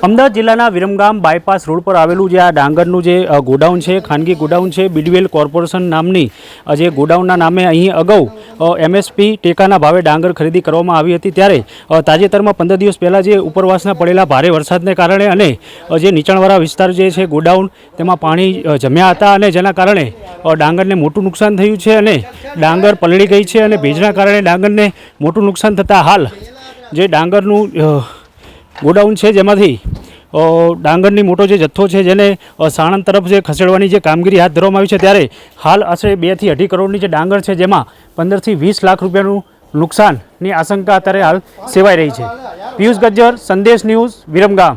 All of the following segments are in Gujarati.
અમદાવાદ જિલ્લાના વિરમગામ બાયપાસ રોડ પર આવેલું જે આ ડાંગરનું જે ગોડાઉન છે, ખાનગી ગોડાઉન છે, બીડવેલ કોર્પોરેશન નામની જે ગોડાઉનના નામે અહીં અગાઉ એમએસપી ટેકાના ભાવે ડાંગર ખરીદી કરવામાં આવી હતી ત્યારે તાજેતરમાં પંદર દિવસ પહેલાં જે ઉપરવાસના પડેલા ભારે વરસાદને કારણે અને જે નીચાણવાળા વિસ્તાર જે છે, ગોડાઉન, તેમાં પાણી જમ્યા હતા અને જેના કારણે ડાંગરને મોટું નુકસાન થયું છે અને ડાંગર પલળી ગઈ છે અને ભેજના કારણે ડાંગરને મોટું નુકસાન થતાં હાલ, જે ડાંગરનું ગોડાઉન છે જેમાંથી ડાંગરની મોટો જે જથ્થો છે જેને સાણંદ તરફ જે ખસેડવાની જે કામગીરી હાથ ધરવામાં આવી છે ત્યારે હાલ આશરે બેથી અઢી કરોડની જે ડાંગર છે જેમાં પંદરથી વીસ લાખ રૂપિયાનું નુકસાનની આશંકા અત્યારે હાલ સેવાઈ રહી છે. પિયુષ ગજ્જર, સંદેશ ન્યૂઝ, વિરમગામ.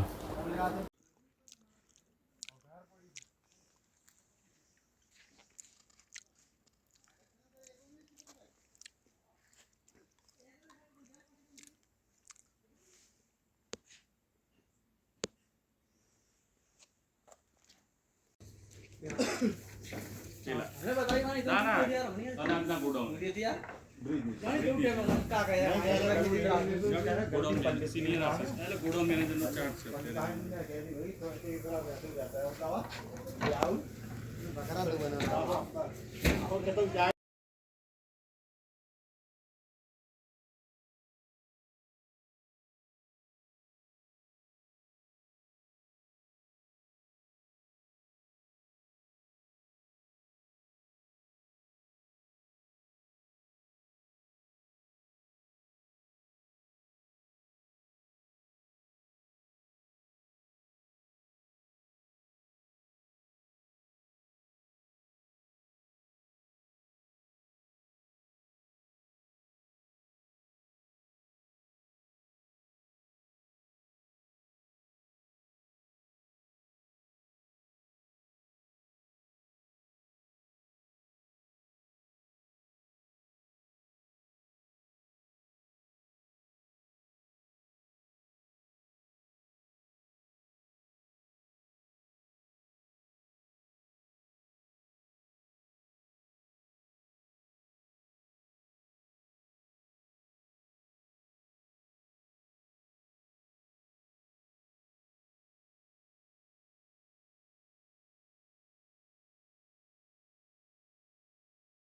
ચેલા ના ના અનાજના ગોડાઉન ગોડાઉન મેનેજરનો ચાર્જ છે